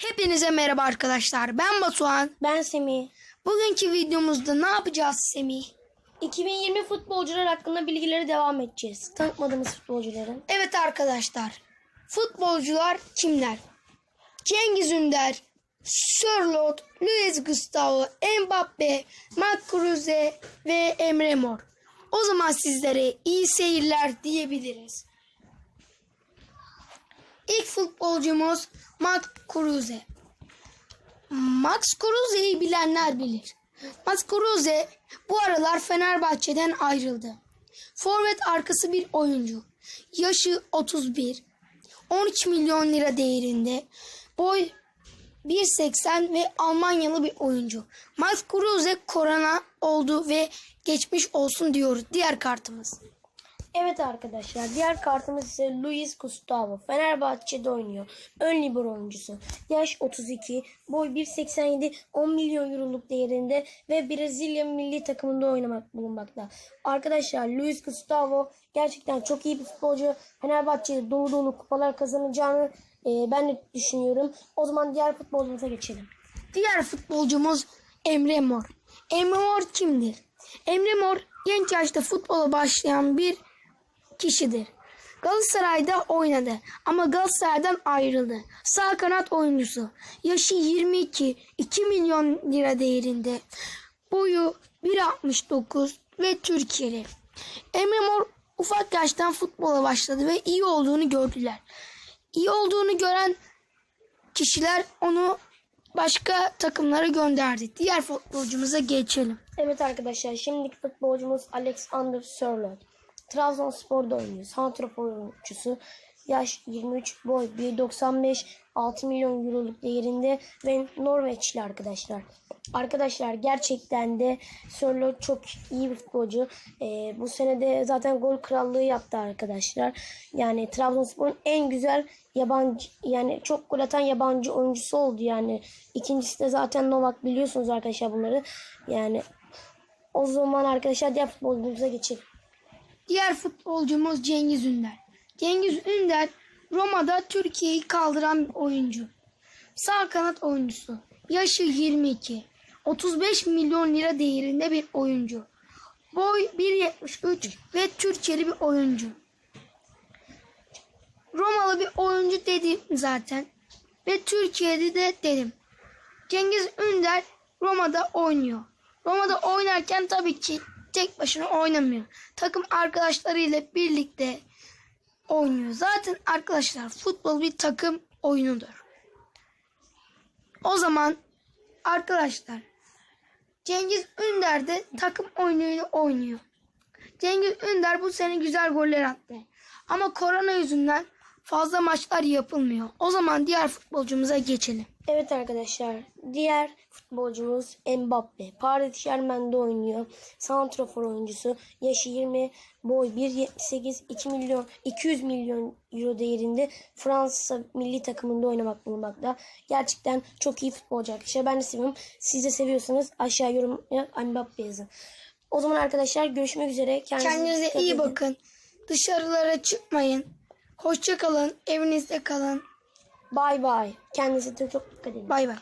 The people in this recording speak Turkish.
Hepinize merhaba arkadaşlar. Ben Batuhan. Ben Semih. Bugünkü videomuzda ne yapacağız Semih? 2020 futbolcular hakkında bilgileri devam edeceğiz. Tanıtmadığımız futbolcuların. Evet arkadaşlar. Futbolcular kimler? Cengiz Ünder, Sörloth, Luis Gustavo, Mbappe, Marc Kruse ve Emre Mor. O zaman sizlere iyi seyirler diyebiliriz. İlk futbolcumuz Max Kruse. Max Kruse'yi bilenler bilir. Max Kruse bu aralar Fenerbahçe'den ayrıldı. Forvet arkası bir oyuncu. Yaşı 31. 13 milyon lira değerinde. Boy 1.80 ve Almanyalı bir oyuncu. Max Kruse korona oldu ve geçmiş olsun diyoruz. Diğer kartımız. Evet arkadaşlar diğer kartımız ise Luis Gustavo. Fenerbahçe'de oynuyor. Ön libero oyuncusu. Yaş 32. Boy 1.87. 10 milyon euroluk değerinde ve Brezilya milli takımında oynamak bulunmakta. Arkadaşlar Luis Gustavo gerçekten çok iyi bir futbolcu. Fenerbahçe'de dolu dolu kupalar kazanacağını e, ben de düşünüyorum. O zaman diğer futbolcumuza geçelim. Diğer futbolcumuz Emre Mor. Emre Mor kimdir? Emre Mor genç yaşta futbola başlayan bir kişidir. Galatasaray'da oynadı ama Galatasaray'dan ayrıldı. Sağ kanat oyuncusu. Yaşı 22, 2 milyon lira değerinde. Boyu 1.69 ve Türkiye'li. Emre Mor ufak yaştan futbola başladı ve iyi olduğunu gördüler. İyi olduğunu gören kişiler onu başka takımlara gönderdi. Diğer futbolcumuza geçelim. Evet arkadaşlar şimdiki futbolcumuz Alexander Sörloth. Trabzonspor'da oynuyor. Santrafor oyuncusu. Yaş 23, boy 1.95, 6 milyon euroluk değerinde ve Norveçli arkadaşlar. Arkadaşlar gerçekten de Sörloth çok iyi bir futbolcu. Ee, bu sene de zaten gol krallığı yaptı arkadaşlar. Yani Trabzonspor'un en güzel yabancı yani çok gol atan yabancı oyuncusu oldu yani. İkincisi de zaten Novak biliyorsunuz arkadaşlar bunları. Yani o zaman arkadaşlar diğer futbolcumuza geçelim. Diğer futbolcumuz Cengiz Ünder. Cengiz Ünder Roma'da Türkiye'yi kaldıran bir oyuncu. Sağ kanat oyuncusu. Yaşı 22. 35 milyon lira değerinde bir oyuncu. Boy 1.73 ve Türkiye'li bir oyuncu. Romalı bir oyuncu dedim zaten. Ve Türkiye'de de dedim. Cengiz Ünder Roma'da oynuyor. Roma'da oynarken tabii ki tek başına oynamıyor. Takım arkadaşlarıyla birlikte oynuyor. Zaten arkadaşlar futbol bir takım oyunudur. O zaman arkadaşlar Cengiz Ünder de takım oyununu oynuyor. Cengiz Ünder bu sene güzel goller attı. Ama korona yüzünden fazla maçlar yapılmıyor. O zaman diğer futbolcumuza geçelim. Evet arkadaşlar diğer futbolcumuz Mbappe. Paris Germain'de oynuyor. Santrafor oyuncusu. Yaşı 20, boy 1.78, 2 milyon 200 milyon euro değerinde Fransa milli takımında oynamak bulunmakta. Gerçekten çok iyi futbolcu arkadaşlar. Ben de seviyorum. Siz de seviyorsanız aşağı yorumya Mbappe yazın. O zaman arkadaşlar görüşmek üzere. Kendinize, Kendinize iyi bakın. Dışarılara çıkmayın. Hoşça kalın. Evinizde kalın. Bay bay. Kendinize de çok dikkat edin. Bay bay.